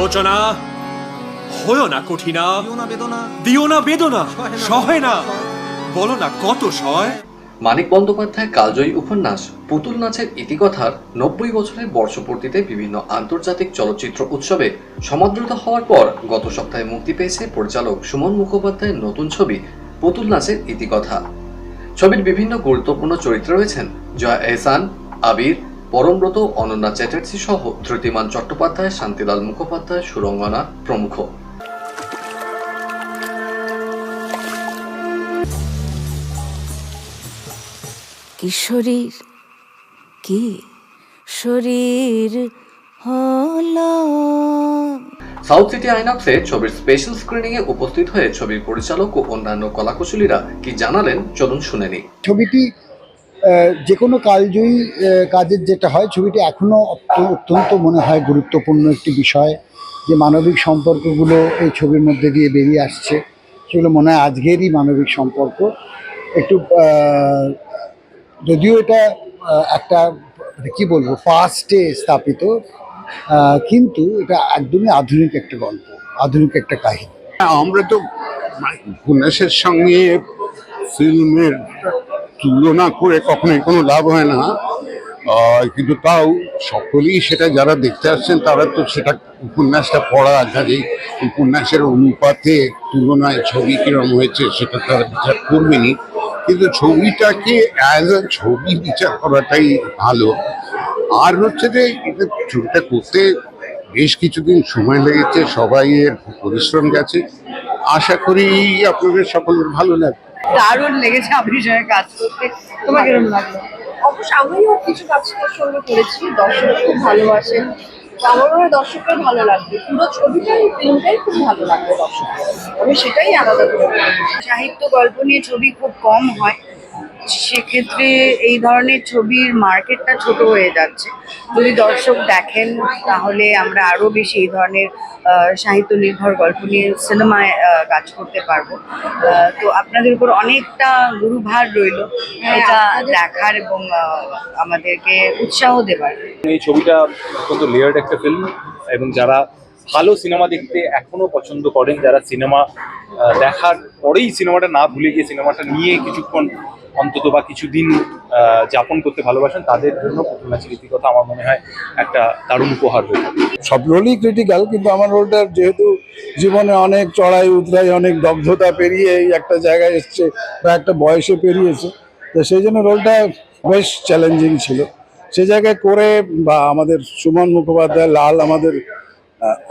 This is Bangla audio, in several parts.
লোচনা হয়েও না কঠিনা দিও না বেদনা। সহে না বলো না কত সয়? মানিক বন্দ্যোপাধ্যায় কালজয়ী উপন্যাস পুতুল নাচের ইতিকথার নব্বই বছরের বর্ষপূর্তিতে বিভিন্ন আন্তর্জাতিক চলচ্চিত্র উৎসবে সমাদৃত হওয়ার পর গত সপ্তাহে মুক্তি পেয়েছে পরিচালক সুমন মুখোপাধ্যায়ের নতুন ছবি পুতুল নাচের ইতিকথা। ছবির বিভিন্ন গুরুত্বপূর্ণ চরিত্রে রয়েছেন জয়া এহসান আবির পরমব্রত অনন্যা চ্যাটার্জি সহ ধৃতিমান চট্টোপাধ্যায় শান্তিলাল মুখোপাধ্যায় সুরঙ্গনা প্রমুখ। কিশোরীর কি শরীর হলো? সাউথ সিটি আইনক্সে ছবির স্পেশাল স্ক্রিনিং এ উপস্থিত হয়ে ছবির পরিচালক ও অন্যান্য কলাকুশলীরা কি জানালেন? চলুন শুনে নিই। ছবিটি যে কোনো কালজয়ী কাজের যেটা হয়, ছবিটি এখনও অত্যন্ত মনে হয় গুরুত্বপূর্ণ একটি বিষয় যে মানবিক সম্পর্কগুলো এই ছবির মধ্যে দিয়ে বেরিয়ে আসছে। সেগুলো মনে হয় আজকেরই মানবিক সম্পর্ক। একটু যদিও এটা একটা মানে কি বলব ফার্স্টে স্থাপিত কিন্তু এটা একদমই আধুনিক একটা গল্প, আধুনিক একটা কাহিনী। আমরা তো উপন্যাসের সঙ্গে ফিল্মের তুলনা করে কখনোই কোনো লাভ হয় না। কিন্তু তাও সকলেই সেটা যারা দেখতে আসছেন, তারা তো সেটা উপন্যাসটা পড়া কাজেই উপন্যাসের অনুপাতে তুলনায় ছবি কিরম হয়েছে সেটা তারা বিচার করবেনই। কিন্তু ছবিটাকে অ্যাজ আ ছবি বিচার করাটাই ভালো। আর হচ্ছে যে, এটা ছবিটা করতে বেশ কিছুদিন সময় লেগেছে সবাই এর পরিশ্রম গেছে। আশা করি আপনাদের সকলের ভালো লাগবে। দারুণ লেগেছে আপনার সঙ্গে কাজ করতে। তোমার কীরকম লাগল? অবশ্য আমিও কিছু কাজের সঙ্গে করেছি দর্শক খুব ভালোবাসেন। আমারও আমার দর্শকের ভালো লাগবে। পুরো ছবিটাই ফিল্মটাই খুব ভালো লাগবে দর্শক আমি সেটাই আলাদা করে সাহিত্য গল্প নিয়ে ছবি খুব কম হয়। সেক্ষেত্রে এই ধরনের ছবির মার্কেটটা ছোট হয়ে যাচ্ছে। যদি দর্শক দেখেন তাহলে আমরা আরও বেশি এই ধরনের আহ, সাহিত্য নির্ভর গল্প নিয়ে সিনেমায় কাজ করতে পারব। তো আপনাদের উপর অনেকটা গুরুভার রইল। এটা দেখার এবং আহ, আমাদেরকে উৎসাহ দেবার। এই ছবিটা অত্যন্ত লেয়ার্ড একটা ফিল্ম এবং যারা ভালো সিনেমা দেখতে এখনও পছন্দ করেন যারা সিনেমা আহ, দেখার পরেই সিনেমাটা না ভুলে গিয়ে সিনেমাটা নিয়ে কিছুক্ষণ অন্তত বা কিছুদিন যাপন করতে ভালোবাসেন, তাদের জন্য প্রথম ম্যাচের ইতিকথা আমার মনে হয় একটা দারুণ উপহার হয়ে সব রোলই ক্রিটিক্যাল কিন্তু আমার রোলটা যেহেতু জীবনে অনেক চড়াই, উতরাই, অনেক দগ্ধতা পেরিয়ে একটা জায়গায় এসছে বা একটা বয়সে পেরিয়েছে, তো সেই জন্য রোলটা বেশ চ্যালেঞ্জিং ছিল। সে জায়গায় করে বা আমাদের সুমন মুখোপাধ্যায়, লাল আমাদের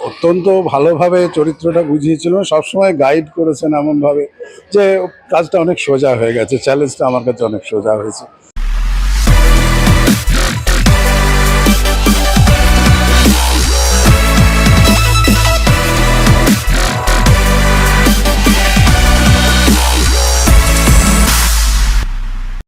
অত্যন্ত ভালোভাবে চরিত্রটা বুঝিয়েছিল। সবসময় গাইড করেছেন এমনভাবে যে কাজটা অনেক সোজা হয়ে গেছে চ্যালেঞ্জটা আমার কাছে অনেক সোজা হয়েছে।